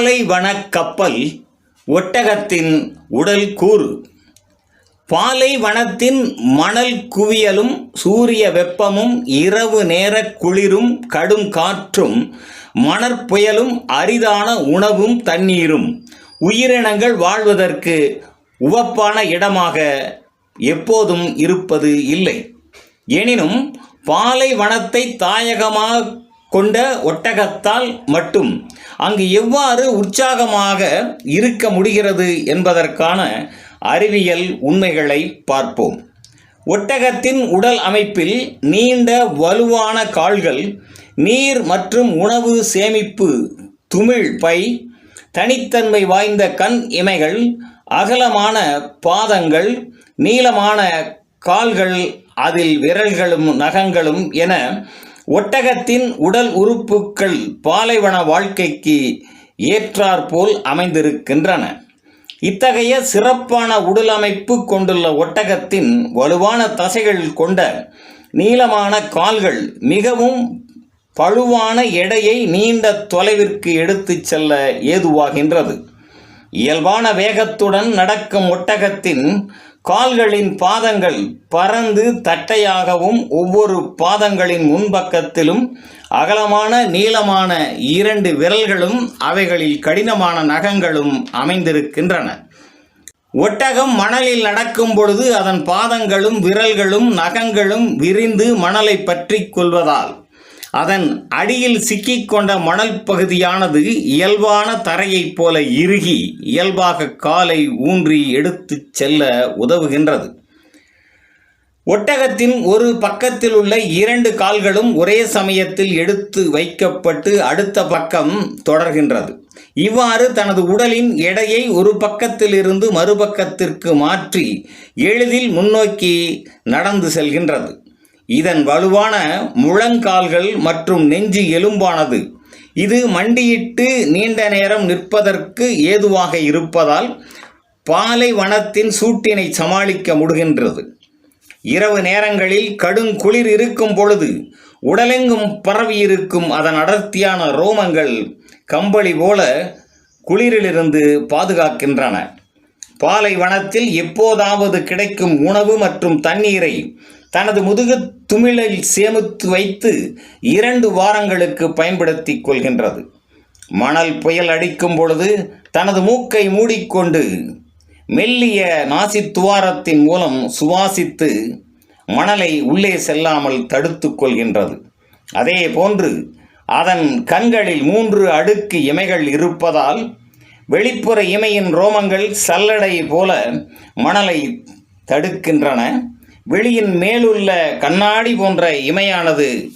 பாலைவன கப்பல் ஒட்டகத்தின் உடல் கூறு. பாலைவனத்தின் மணல் குவியலும் சூரிய வெப்பமும் இரவு நேர குளிரும் கடும் காற்றும் மணற்புயலும் அரிதான உணவும் தண்ணீரும். உயிரினங்கள் வாழ்வதற்கு உவப்பான இடமாக எப்போதும் இருப்பது இல்லை. எனினும் பாலைவனத்தை தாயகமாக கொண்ட ஒட்டகத்தால் மட்டும் அங்கு எவ்வாறு உற்சாகமாக இருக்க முடிகிறது என்பதற்கான அறிவியல் உண்மைகளை பார்ப்போம். ஒட்டகத்தின் உடல் அமைப்பில் நீண்ட வலுவான கால்கள் நீர் மற்றும் உணவு சேமிப்பு துமிழ் பை தனித்தன்மை வாய்ந்த கண் இமைகள் அகலமான பாதங்கள் நீளமான கால்கள் அதில் விரல்களும் நகங்களும் என ஒட்டகத்தின் உடல் உறுப்புக்கள் பாலைவன வாழ்க்கைக்கு ஏற்றாற்போல் அமைந்திருக்கின்றன. இத்தகைய சிறப்பான உடல் அமைப்பு கொண்டுள்ள ஒட்டகத்தின் வலுவான தசைகள் கொண்ட நீளமான கால்கள் மிகவும் பழுவான எடையை நீண்ட தொலைவிற்கு எடுத்துச் செல்ல ஏதுவாகின்றது. இயல்பான வேகத்துடன் நடக்கும் ஒட்டகத்தின் கால்களின் பாதங்கள் பறந்து தட்டையாகவும் ஒவ்வொரு பாதங்களின் முன்பக்கத்திலும் அகலமான நீளமான இரண்டு விரல்களும் அவைகளில் கடினமான நகங்களும் அமைந்திருக்கின்றன. ஒட்டகம் மணலில் நடக்கும் பொழுது அதன் பாதங்களும் விரல்களும் நகங்களும் விரிந்து மணலை பற்றிக் கொள்வதால் அதன் அடியில் சிக்கிக்கொண்ட மணல் பகுதியானது இயல்பான தரையைப் போல இறுகி இயல்பாக காலை ஊன்றி எடுத்துச் செல்ல உதவுகின்றது. ஒட்டகத்தின் ஒரு பக்கத்தில் உள்ள இரண்டு கால்களும் ஒரே சமயத்தில் எடுத்து வைக்கப்பட்டு அடுத்த பக்கம் தொடர்கின்றது. இவ்வாறு தனது உடலின் எடையை ஒரு பக்கத்திலிருந்து மறுபக்கத்திற்கு மாற்றி எளிதில் முன்னோக்கி நடந்து செல்கின்றது. இதன் வலுவான முழங்கால்கள் மற்றும் நெஞ்சு எலும்பானது. இது மண்டியிட்டு நீண்ட நேரம் நிற்பதற்கு ஏதுவாக இருப்பதால் பாலைவனத்தின் சூட்டினை சமாளிக்க முடிகின்றது. இரவு நேரங்களில் கடும் குளிர் இருக்கும் பொழுது உடலெங்கும் பரவியிருக்கும் அதன் அடர்த்தியான ரோமங்கள் கம்பளி போல குளிரிலிருந்து பாதுகாக்கின்றன. பாலைவனத்தில் எப்போதாவது கிடைக்கும் உணவு மற்றும் தண்ணீரை தனது முதுகு துமிழில் சேமித்து வைத்து இரண்டு வாரங்களுக்கு பயன்படுத்திக் கொள்கின்றது. மணல் புயல் அடிக்கும் பொழுது தனது மூக்கை மூடிக்கொண்டு மெல்லிய நாசித் துவாரத்தின் மூலம் சுவாசித்து மணலை உள்ளே செல்லாமல் தடுத்து கொள்கின்றது. அதே போன்று அதன் கண்களில் மூன்று அடுக்கு இமைகள் இருப்பதால் வெளிப்புற இமையின் ரோமங்கள் சல்லடை போல மணலை தடுக்கின்றன. வெளியின் மேலுள்ள கண்ணாடி போன்ற இமையானது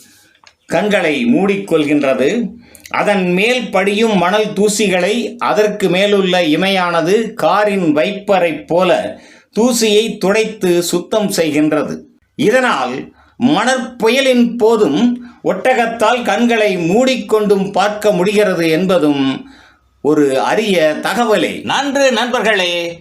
கண்களை மூடிக்கொள்கின்றது. அதன் மேல் படியும் மணல் தூசிகளை அதற்கு மேலுள்ள இமையானது காரின் வைப்பரைப் போல தூசியை துடைத்து சுத்தம் செய்கின்றது. இதனால் மணற்புயலின் போதும் ஒட்டகத்தால் கண்களை மூடிக்கொண்டும் பார்க்க முடிகிறது என்பதும் ஒரு அரிய தகவலே. நன்று நண்பர்களே.